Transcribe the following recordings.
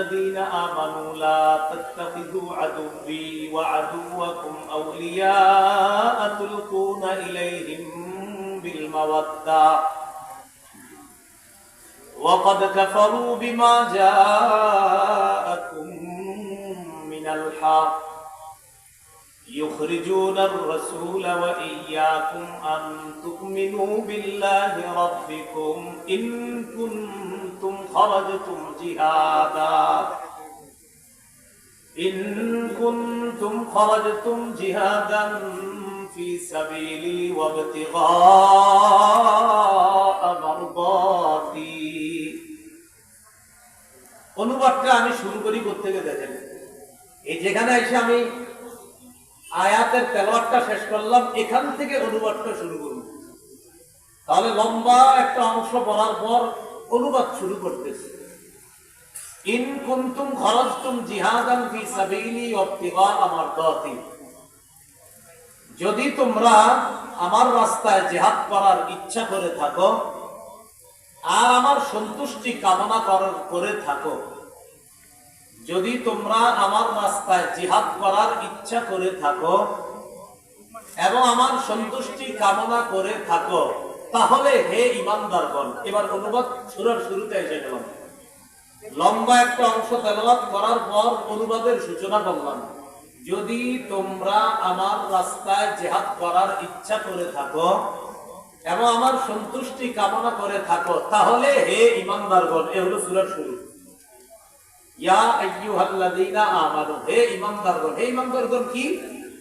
الذين آمنوا لا تتخذوا عدوي وعدوكم أولياء تلقون إليهم بالمودة. وقد كفروا بما جاءكم من الحق. يخرجون الرسول وإياكم أن تؤمنوا بالله ربكم إن كنتم خرجتم جهادا إن كنتم خرجتم جهادا في سبيلي وابتغاء مرضاتي অনুবাদটা আমি শুরু করি থেকে দেখেন এই যেখানে এসে আমি আয়াতের তেলাওয়াতটা শেষ করলাম এখান থেকে অনুবাদটা শুরু করব তাহলে লম্বা একটা অংশ পড়ার পর অনুবাদ শুরু করতেছে। ইন কুনতুম খরজতুম জিহাদান ফি সাবিলি ওয়াবতিগা আমার দাতি। যদি তোমরা আমার রাস্তায় করার ইচ্ছা করে থাকো আর আমার সন্তুষ্টি কামনা করার করে থাকো, যদি তোমরা আমার রাস্তায় জিহাদ করার ইচ্ছা করে থাকো এবং আমার সন্তুষ্টি কামনা করে থাকো তাহলে হে ইমানদারগণ, এবার অনুবাদ সুরের শুরুতে এসে গেলাম। লম্বা একটা অংশ তেলাবাদ করার পর অনুবাদের সূচনা করলাম। যদি তোমরা আমার রাস্তায় জেহাদ করার ইচ্ছা করে থাকো এবং আমার সন্তুষ্টি কামনা করে থাকো, তাহলে হে ইমানদারগণ, এ হলো সুরের শুরু। ইয়া হে ঈমানদারগণ হে ঈমানদারগণ কি?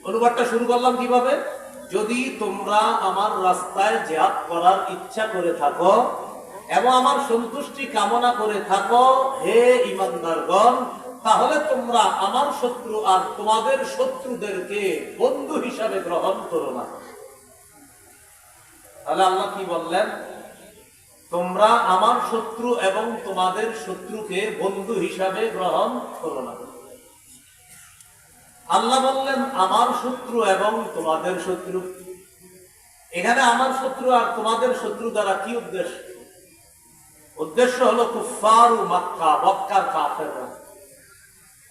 অনুবাদটা শুরু করলাম কীভাবে? যদি তোমরা আমার রাস্তায় জিহাদ করার ইচ্ছা করে থাকো এবং আমার সন্তুষ্টি কামনা করে থাকো, হে ঈমানদারগণ তাহলে তোমরা আমার শত্রু আর তোমাদের শত্রুদেরকে বন্ধু হিসাবে গ্রহণ করো না। তাহলে আল্লাহ কি বললেন? তোমরা আমার শত্রু এবং তোমাদের শত্রুকে বন্ধু হিসাবে গ্রহণ করো না। আল্লাহ বললেন, আমার শত্রু এবং তোমাদের শত্রু। এখানে আমার শত্রু আর তোমাদের শত্রু দ্বারা কি উদ্দেশ্য? উদ্দেশ্য হলো মক্কা, মক্কার কাফেররা।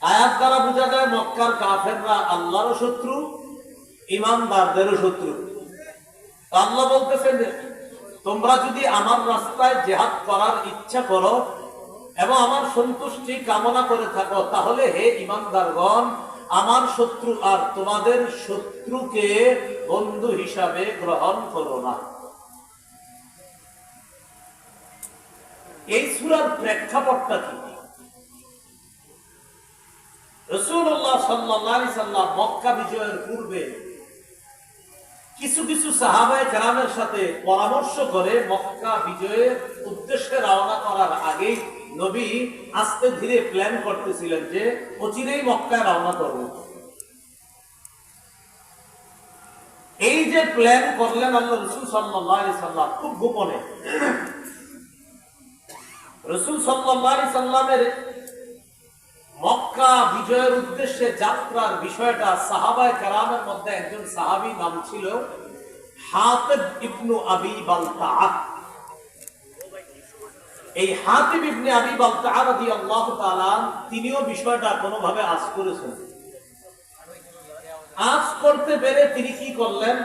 আয়াত দ্বারা বোঝা যায়, মক্কার কাফেররা আল্লাহরও শত্রু, ইমানদারদেরও শত্রু। আল্লাহ বলতেছেন তোমরা যদি আমার রাস্তায় জেহাদ করার ইচ্ছা করো এবং আমার সন্তুষ্টি কামনা করে থাকো, তাহলে হে ইমানদারগণ আমার শত্রু, আর তোমাদের শত্রুকে বন্ধু হিসাবে গ্রহণ করো না। এই সুরার প্রেক্ষাপটটা কি? রসুল্লাহ সাল্লাহ সাল্লাম মক্কা বিজয়ের পূর্বে কিছু কিছু সাহাবায় গ্রামের সাথে পরামর্শ করে মক্কা বিজয়ের উদ্দেশ্যে রওনা করার আগে নবী আস্তে ধীরে প্ল্যান করতেছিলেন যে অচিরেই মক্কায় রওনা করব। এই যে প্ল্যান করলেন আল্লাহ রসুল সাল্লাম, খুব গোপনে। রসুল সাল্লাহ সাল্লামের মক্কা বিজয়ের উদ্দেশ্যে যাত্রার বিষয়টা সাহাবায় কারামের মধ্যে একজন সাহাবি নাম ছিল হাতেব ইবনু আবি বালতা এই হাতিব ইবনে আবি বালতা রাদিয়াল্লাহু তাআলা, তিনিও বিষয়টা কোনোভাবে আজ করেছেন। আজ করতে পেরে তিনি কি করলেন?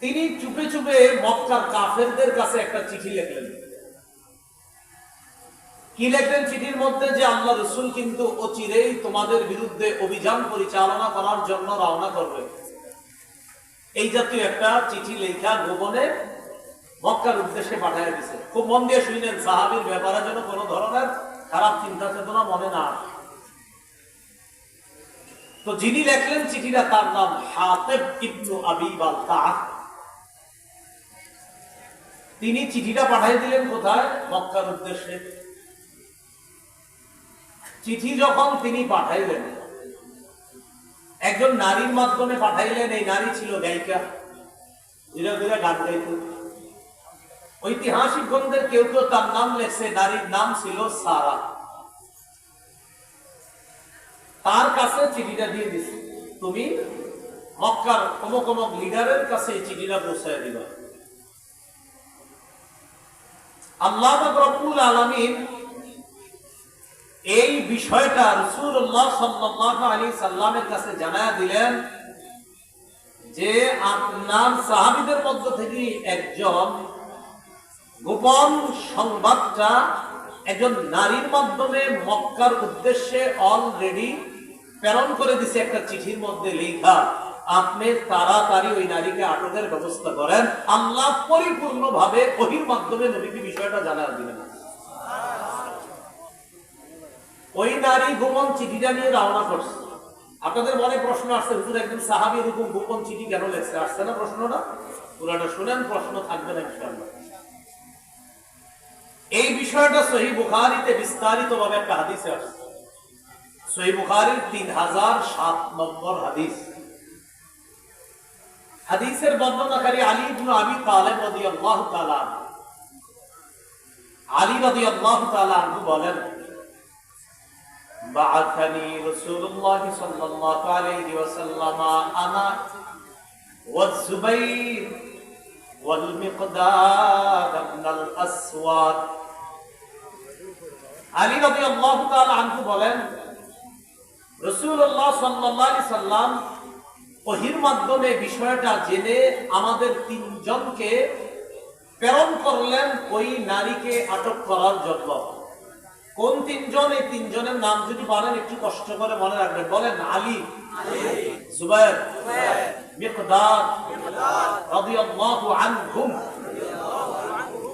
তিনি চুপে চুপে মক্কার কাফেরদের কাছে একটা চিঠি লিখলেন। কি লেখলেন চিঠির মধ্যে? যে আল্লাহ রসুল কিন্তু অচিরেই তোমাদের বিরুদ্ধে অভিযান পরিচালনা করার জন্য রওনা করবে। এই জাতীয় একটা চিঠি লেখা গোপনে মক্কার উদ্দেশ্যে পাঠিয়ে দিছে। খুব মন দিয়ে শুনলেন, সাহাবির ব্যাপারে যেন কোন ধরনের খারাপ চিন্তা চেতনা মনে না তো যিনি লেখলেন চিঠিটা তার নাম হাতেব ইবনু আবি বালতা তিনি চিঠিটা পাঠিয়ে দিলেন কোথায়? মক্কার উদ্দেশ্যে। চিঠি যখন তিনি পাঠাইলেন, একজন নারীর মাধ্যমে পাঠাইলেন, এই নারী ছিল গায়িকা। ধীরে ধীরে গান গাইত ঐতিহাসিক গ্রন্থের কেউ কেউ তার নাম লেখছে, নারীর নাম ছিল সারা। তার কাছে চিঠিটা দিয়ে দিছে, তুমি মক্কার কোন কোন লিডারের কাছে এই চিঠিটা পৌঁছায় দিবা। আল্লাহ রব্বুল আলমিন এই বিষয়টা রসুল্লাহ সাল্লাহ আলী সাল্লামের কাছে জানায় দিলেন যে আপনার সাহাবিদের মধ্য থেকে একজন গোপন সংবাদটা একজন নারীর মাধ্যমে মক্কার উদ্দেশ্যে অলরেডি প্রেরণ করে দিছে একটা চিঠির মধ্যে লেখা, আপনি তাড়াতাড়ি ওই নারীকে আটকের ব্যবস্থা করেন। আল্লাহ পরিপূর্ণ ভাবে ওহির মাধ্যমে নবীকে বিষয়টা জানা দিলেন। ওই নারী গোপন চিঠিটা নিয়ে রওনা করছে। আপনাদের মনে প্রশ্ন আসছে, হুজুর, একজন সাহাবি এরকম গোপন চিঠি কেন লেখছে? আসছে না প্রশ্নটা? পুরাটা শুনেন, প্রশ্ন থাকবে না ইনশাআল্লাহ। এই বিষয়টা সহি বুখারিতে বিস্তারিত ভাবে একটা হাদিসে আসছে সহি বুখারির তিন হাজার সাত নম্বর হাদিস হাদিসের বর্ণনাকারী আলী ইবনে আবি তালেব রাদিয়াল্লাহু তাআলা আনহু। আলী রাদিয়াল্লাহু তাআলা আনহু বলেন بعثني رسول الله صلى الله عليه وسلم انا والزبير والمقداد بن الاسود আলী রাদিয়াল্লাহু তাআলা আনহু বলেন, রাসূলুল্লাহ সাল্লাল্লাহু সাল্লাম ওহির মাধ্যমে বিষয়টা জেনে আমাদের তিনজনকে প্রেরণ করলেন ওই নারীকে আটক করার জন্য। কোন তিনজন? এই তিনজনের নাম যদি বলেন, একটু কষ্ট করে মনে রাখবেন। বলেন, আলী, জুবাইর মিকদাদ রাদিয়াল্লাহু আনহুম।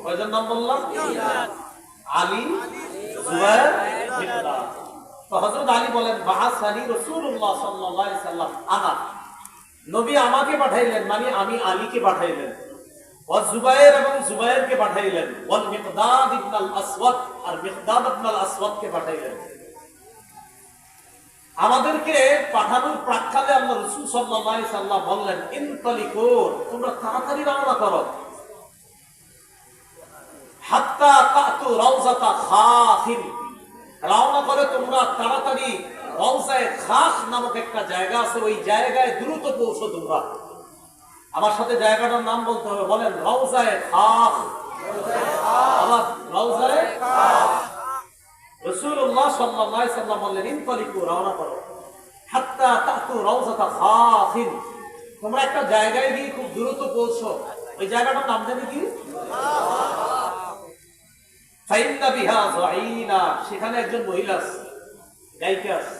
কয়জন নাম বললাম? আলী মানে আমাদেরকে পাঠানোর প্রাক্কালে আল্লাহ রাসূল সাল্লাল্লাহু বললেন তোমরা তাড়াতাড়ি রওনা করো। রওনা করে তোমরা তাড়াতাড়ি নামক একটা জায়গা আছে, ওই জায়গায় দ্রুত পৌঁছো তোমরা। আমার সাথে জায়গাটার নাম বলতে হবে, বলেন তোমরা একটা জায়গায় গিয়ে খুব দ্রুত পৌঁছো। ওই জায়গাটার নাম জানি কি? বিহা সেখানে একজন মহিলা আছে গায়িকা আছে।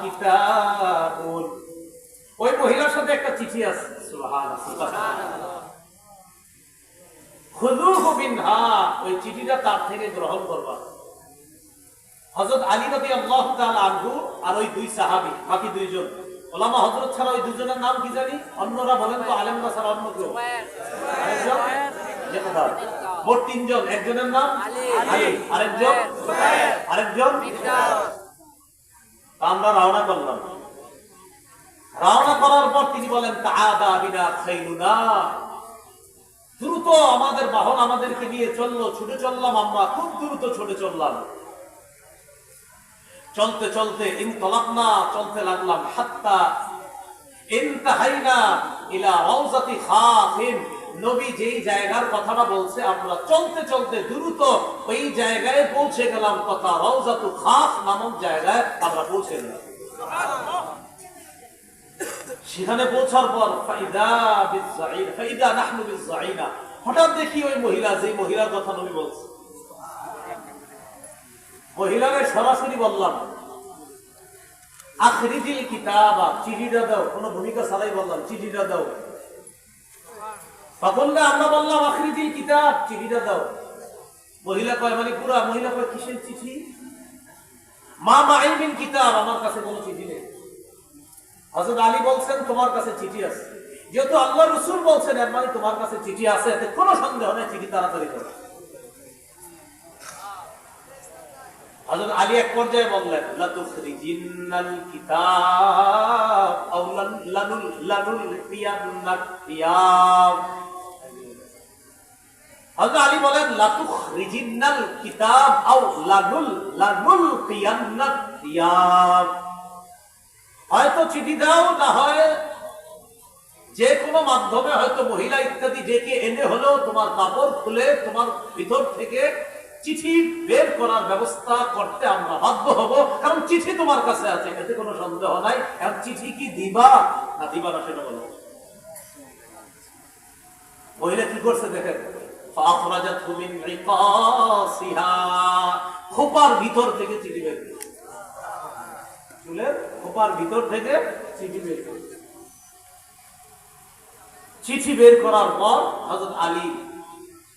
কিতাবুন। ওই মহিলার সাথে একটা চিঠি আছে সুবহানাল্লাহ। খুযুহু মিনহা। ওই চিঠিটা তার থেকে গ্রহণ করবা। হযরত আলী রাদিয়াল্লাহু তাআলা আনহু আর ওই দুই সাহাবী বাকি দুইজন। ওলামা হযরত ছাড়া ওই দুজনের নাম কি জানি? অন্যরা বলেন তো আলেম না ছাড়া অন্য কেউ। মোট তিনজন, একজনের নাম আরেকজন আরেকজন আমরা রওনা করলাম। রওনা করার পর তিনি বলেন দ্রুত আমাদের বাহন আমাদেরকে নিয়ে চলল, ছুটে চললাম আমরা, খুব দ্রুত ছুটে চললাম। চলতে চলতে ইনতলাকনা চলতে লাগলাম, হাত্তা ইনতাহাইনা ইলা রাউজাতি খাফিন নবী যেই জায়গার কথাটা বলছে, আমরা চলতে চলতে দ্রুত ওই জায়গায় পৌঁছে গেলাম কথা, রওজাতু খাস নামক জায়গায় আমরা পৌঁছে গেলাম। সেখানে পৌঁছার পর, ফাইদা বিজাইর ফাইদা নাহনু বিজাইনা হঠাৎ দেখি ওই মহিলা যে মহিলার কথা নবী বলছে। মহিলাকে সরাসরি বললাম, আখরিজিল কিতাবা, চিঠিটা দাও, কোনো ভূমিকা ছাড়াই বললাম, চিঠিটা দাও। না আমরা বললাম আখরিজিল কিতাব, চিঠিটা দাও। মহিলা কয় মানে পুরা মহিলা কয়, কিসের চিঠি? মা মাইমিন কিতাব, আমার কাছে কোনো চিঠি নেই। হযরত আলী বলছেন, তোমার কাছে চিঠি আছে। যেহেতু আল্লাহ রসুল বলছেন, এর মানে তোমার কাছে চিঠি আছে, এতে কোনো সন্দেহ নেই, চিঠি তাড়াতাড়ি করো। হযরত আলী এক পর্যায়ে বললেন, লাতুখরিজিন্নাল কিতাব, আও লানুল লানুল কিয়ান্নাত কিয়াব আলী বলেন, লাতুখরিজিন্নাল কিতাব আও কিয়ান্নাত হয়তো চিঠি দাও, না হয় যে কোনো মাধ্যমে হয়তো মহিলা ইত্যাদি ডেকে এনে হলেও তোমার কাপড় খুলে তোমার ভিতর থেকে চিঠি বের করার ব্যবস্থা করতে আমরা বাধ্য হব, কারণ চিঠি তোমার কাছে আছে, এতে কোনো সন্দেহ নাই। এখন চিঠি কি দিবা, না দিবা না সেটা বলো। মহিলা কি করছে দেখেন? فأخرجته من عقاصها খোপার ভিতর থেকে চিঠি বের করেছে। চুলের খোপার ভিতর থেকে চিঠি বের করেছে। চিঠি বের করার পর হযরত আলী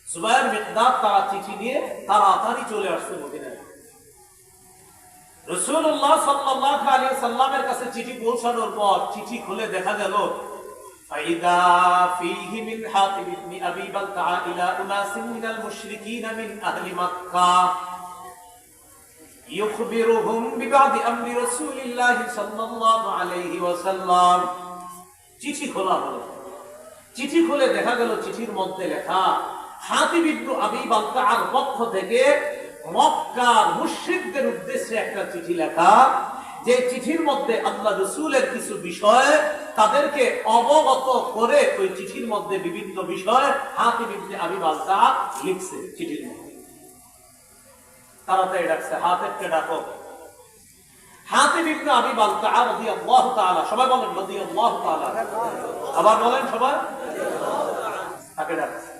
সুবাইর মিকদাদ তারা চিঠি নিয়ে তাড়াতাড়ি চলে আসছে মদিনায় রসুল্লাহ সাল্লাহ আলী সাল্লামের কাছে চিঠি পৌঁছানোর পর চিঠি খুলে দেখা গেল فإذا فيه من حاتم بن أبي بلتع إلى أناس من المشركين من أهل مكة يخبرهم ببعض أمر رسول الله صلى الله عليه وسلم চিঠি খোলা হলো চিঠি খুলে দেখা গেল চিঠির মধ্যে লেখা হাতিব ইবনু আবি বালতার পক্ষ থেকে মক্কার মুশরিকদের উদ্দেশ্যে একটা চিঠি লেখা যে চিঠির মধ্যে আল্লাহ রসুলের কিছু বিষয় তাদেরকে অবগত করে ওই চিঠির মধ্যে বিভিন্ন বিষয় হাতিব ইবনে আবি বালতা লিখছে চিঠির মধ্যে। তাড়াতাড়ি ডাকছে হাতেরকে ডাকো। হাতিব ইবনে আবি বালতা রাদিয়াল্লাহু তাআলা, সবাই বলেন রাদিয়াল্লাহু তাআলা। আবার বলেন সবাই। তাকে ডাকছে।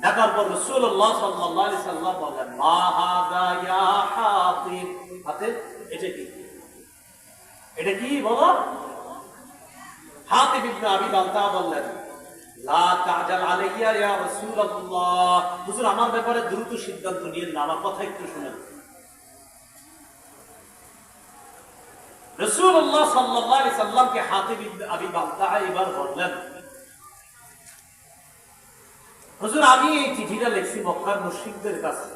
ডাকার পর রাসূলুল্লাহ সাল্লাল্লাহু আলাইহি সাল্লাম বলেন, মা হাদা ইয়া হাতিব হাতে এটা কি? এটা কি বলো? হাতিব ইবনে আবি বালতা বললেন আমার ব্যাপারে দ্রুত সিদ্ধান্ত নিয়ে কথা একটু শুনেন। রসুল্লাহ সাল্লাহ সাল্লামকে বালতা এবার বললেন, হুজুর, আমি এই চিঠিটা লিখছি মক্কার মুশরিকদের কাছে।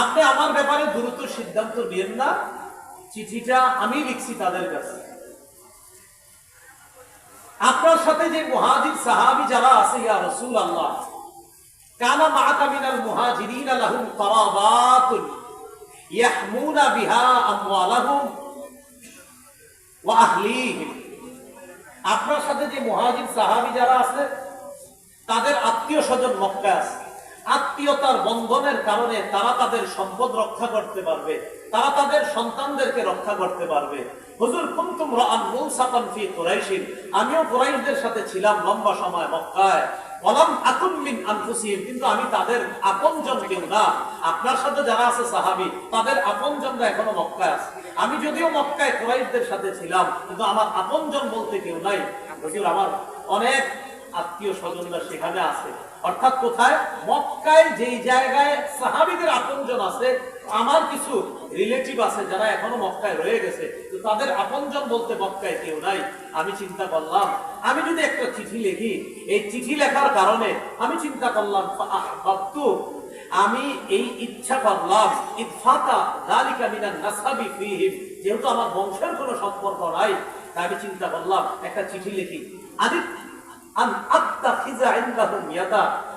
আপনি আমার ব্যাপারে দ্রুত সিদ্ধান্ত নিয়েন না চিঠিটা আমি লিখছি তাদের কাছে। আপনার সাথে যে মুহাজির সাহাবি যারা আছে, ইয়া রসুল আল্লাহ কানা মাআকা মিনাল মুহাজিরিন লাহুম করাবাতুন ইয়াহমুনা বিহা আমওয়ালাহুম ওয়া আহলিহিম। আপনার সাথে যে মুহাজির সাহাবি যারা আছে, তাদের আত্মীয় স্বজন মক্কা আছে। আত্মীয়তার বন্ধনের কারণে তারা তাদের সম্পদ রক্ষা করতে পারবে। তারা তাদের সন্তানদেরকে রক্ষা করতে পারবে। আমিও সাথে ছিলাম লম্বা সময় মক্কায়। কিন্তু আমি তাদের কেউ না। আপনার সাথে যারা আছে সাহাবী, তাদের আপনজনরা এখনও মক্কায় আছে। আমি যদিও মক্কায় কুরাইশদের সাথে ছিলাম, কিন্তু আমার আপনজন বলতে কেউ নাই। আমার অনেক আত্মীয় স্বজনরা সেখানে আছে। অর্থাৎ কোথায়? মক্কায় যেই জায়গায় সাহাবিদের আপনজন আছে, আমার কিছু রিলেটিভ আছে যারা এখনও মক্কায় রয়ে গেছে, তো তাদের আপনজন বলতে মক্কায় কেউ নাই। আমি চিন্তা করলাম, আমি যদি একটা চিঠি লিখি, এই চিঠি লেখার কারণে আমি চিন্তা করলাম আহবাবতু আমি এই ইচ্ছা করলাম ইতফাতা যালিকা মিনান নাসাবি ফীহিম, যেহেতু আমার বংশের কোনো সম্পর্ক নাই, তাই আমি চিন্তা করলাম, একটা চিঠি লিখি। আদি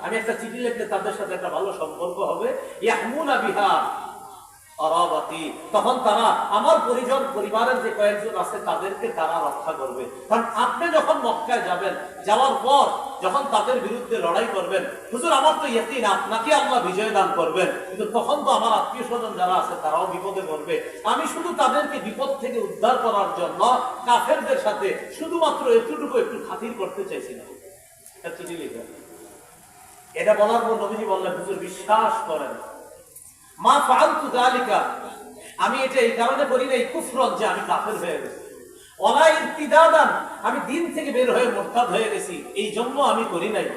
আমি একটা চিঠি লিখলে তাদের সাথে একটা ভালো সম্পর্ক হবে। বিহা অরাবাতি তখন তারা আমার পরিজন, পরিবারের যে কয়েকজন আছে তাদেরকে তারা রক্ষা করবে। কারণ আপনি যখন মক্কায় যাবেন, যাওয়ার পর যখন তাদের বিরুদ্ধে লড়াই করবেন, হুজুর, আমার তো ইয়কিন, আপনাকে আল্লাহ বিজয় দান করবেন। কিন্তু তখন তো আমার আত্মীয় স্বজন যারা আছে, তারাও বিপদে পড়বে। আমি শুধু তাদেরকে বিপদ থেকে উদ্ধার করার জন্য কাফেরদের সাথে শুধুমাত্র এতটুকু একটু খাতির করতে চাইছিলাম এটা বলার পর নবীজি বললেন, হুজুর, বিশ্বাস করেন। মা ফালতু জালিকা আমি এটা এই কারণে করি না এই কুফরত যে আমি কাফের হয়ে গেছি। আমি দিন থেকে বের হয়ে মোরতাদ হয়ে গেছি, এই জন্য আমি করি নাই।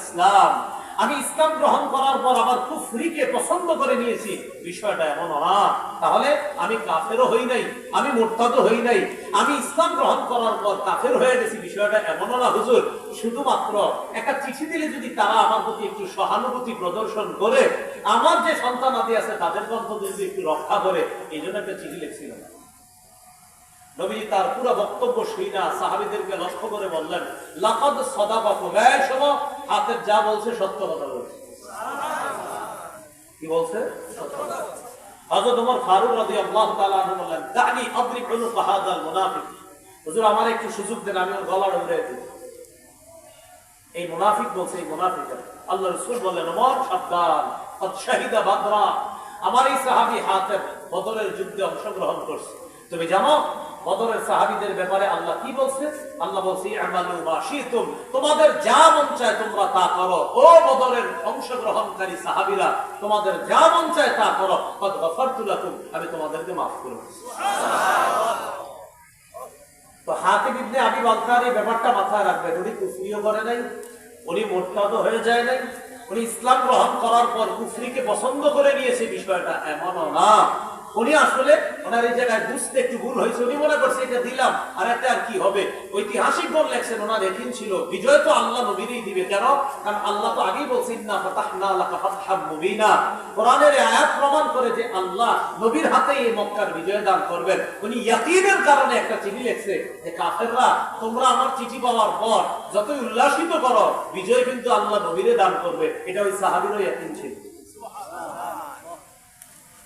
ইসলাম, আমি ইসলাম গ্রহণ করার পর আবার কুফরিকে পছন্দ করে নিয়েছি, বিষয়টা এমন না। তাহলে আমি কাফেরও হই নাই, আমি মোরতাদও হই নাই, আমি ইসলাম গ্রহণ করার পর কাফের হয়ে গেছি, বিষয়টা এমন না হুজুর। শুধুমাত্র একটা চিঠি দিলে যদি তারা আমার প্রতি একটু সহানুভূতি প্রদর্শন করে, আমার যে সন্তান আদি আছে, তাদের অন্তত যদি একটু রক্ষা করে, এই জন্য একটা চিঠি লিখছিলাম। নবীজি তার পুরো বক্তব্য শুইনা সাহাবিদেরকে লক্ষ্য করে বললেন, লাকাদ সদাকাকুম। এই শোনো হাতের যা বলছে সত্য কথা বলছে। কি বলছে? বললেন হুজুর, আমার একটু সুযোগ দেন, আমি ওর উড়িয়ে দিই। এই মুনাফিক বলছে, এই আল্লাহ বললেন, ওমর সাবধান কদ বাদরা। আমার এই সাহাবি হাতের বদরের যুদ্ধে অংশগ্রহণ করছে। তুমি জানো বদরের সাহাবিদের ব্যাপারে আল্লাহ কি বলছে? আল্লাহ বলছে তোমাদের যা মন চায় তোমরা তা করো। ও বদরের অংশগ্রহণকারী সাহাবীরা, তোমাদের যা মন চায় তা করো। আমি তোমাদেরকে মাফ করে তো হাতে বিদ্যে আমি বালতার এই ব্যাপারটা মাথায় রাখবেন। উনি কুফরিও করে নাই, উনি মোরতাদও হয়ে যায় নাই। উনি ইসলাম গ্রহণ করার পর কুফরিকে পছন্দ করে নিয়েছে, বিষয়টা এমনও না। উনি আসলে ওনার এই জায়গায় বুঝতে একটু ভুল হয়েছে, উনি মনে করছে এটা দিলাম, আর আর কি হবে? ঐতিহাসিক লেখছেন ওনার একিন ছিল, বিজয় তো আল্লাহ নবীরই দিবে, কেন? কারণ আল্লাহ তো আগেই বলছে ইন্না ফাতাহনা লাকা ফাতহাম মুবিনা। কোরআনের আয়াত প্রমাণ করে যে আল্লাহ নবীর হাতে এই মক্কার বিজয় দান করবেন। উনি ইয়াকিনের কারণে একটা চিঠি লিখছে যে, কাফেররা, তোমরা আমার চিঠি পাওয়ার পর যতই উল্লাসিত করো, বিজয় কিন্তু আল্লাহ নবীরে দান করবে। এটা ওই সাহাবীরও ইয়াকিন ছিল।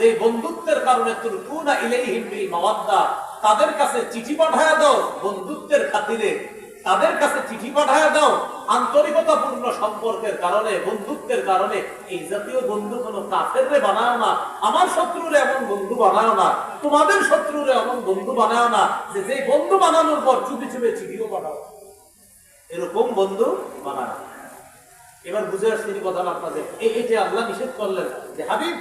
যে বন্ধুত্বের কারণে তুলকুনা ইলাইহিম মাওয়াদ্দা, তাদের কাছে চিঠি পাঠায় দাও বন্ধুত্বের খাতিরে। তাদের কাছে চিঠি পাঠায় দাও আন্তরিকতাপূর্ণ সম্পর্কের কারণে, বন্ধুত্বের কারণে। এই জাতীয় বন্ধু কোন কাফেররে বানাও না। আমার শত্রুরে এমন বন্ধু বানাও না। তোমাদের শত্রুরে এমন বন্ধু বানাও না যে যে বন্ধু বানানোর পর চুপি চুপে চিঠিও বানাও এরকম বন্ধু বানায় এবার বুঝে আসছি কথা আপনাদের। এই এটা আল্লাহ নিষেধ করলেন যে, হাবিব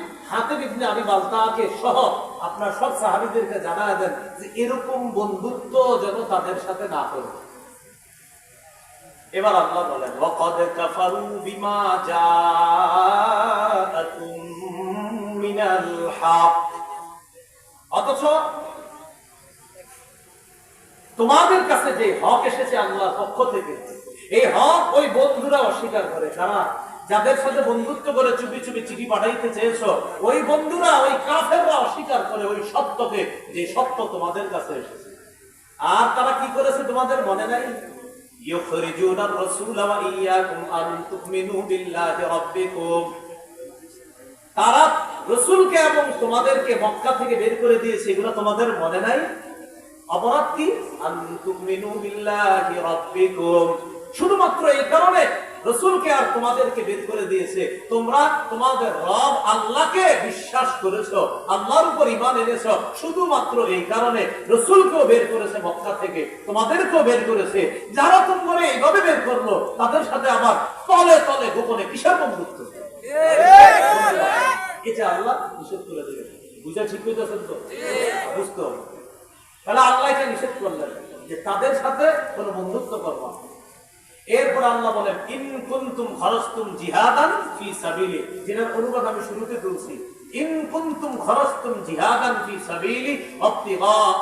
অথচ তোমাদের কাছে যে হক এসেছে আল্লাহর পক্ষ থেকে, এই হক ওই বন্ধুরা অস্বীকার করে। কারা? যাদের সাথে বন্ধুত্ব করে চুপি চুপি চিঠি পাঠাইতে চেয়েছ ওই বন্ধুরা, ওই কাফেররা অস্বীকার করে ওই সত্যকে, যে সত্য তোমাদের কাছে এসেছে। আর তারা কি করেছে তোমাদের মনে নাই? শুধুমাত্র এই কারণে রসুলকে আর তোমাদেরকে বের করে দিয়েছে। তোমরা তোমাদের রব আল্লাহকে বিশ্বাস করেছ, আল্লাহর উপর ইমান এনেছো। শুধুমাত্র এই কারণে রসুলকেও বের করেছে মক্কা থেকে, তোমাদেরকেও বের করেছে। যারা তোমরা এইভাবে বের করল, তাদের সাথে আবার তলে তলে গোপনে কিসের বন্ধুত্ব? এটা আল্লাহ নিষেধ করে দেবে বুঝা ঠিক হইতেছেন তো? বুঝতে হবে। তাহলে আল্লাহ এটা নিষেধ করলেন যে তাদের সাথে কোনো বন্ধুত্ব করব। এরপর আল্লাহ বলেন, ইন কুনতুম খরস্তুম জিহাদান ফি সাবিলি। যেটার অনুবাদ আমি শুরুতে তুলছি ইন জিহাদান ফি সাবিলি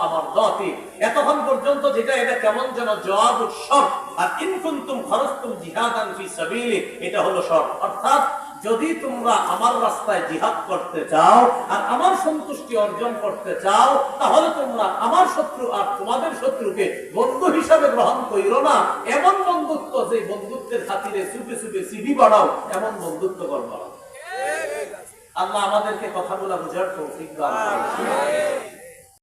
আমার দতি। এতক্ষণ পর্যন্ত যেটা, এটা কেমন যেন জবাব উৎসব। আর ইন কুনতুম খরস্তুম জিহাদান ফি সাবিলি, এটা হলো সব অর্থাৎ যদি তোমরা আমার রাস্তায় জিহাদ করতে চাও আর আমার সন্তুষ্টি অর্জন করতে চাও, তাহলে তোমরা আমার শত্রু আর তোমাদের শত্রুকে বন্ধু হিসাবে গ্রহণ করিও না এমন বন্ধুত্ব যে বন্ধুত্বের খাতিরে সুপে সুপে সিবি বাড়াও এমন বন্ধুত্ব করবা আল্লাহ আমাদেরকে কথাগুলো বুঝার করুন।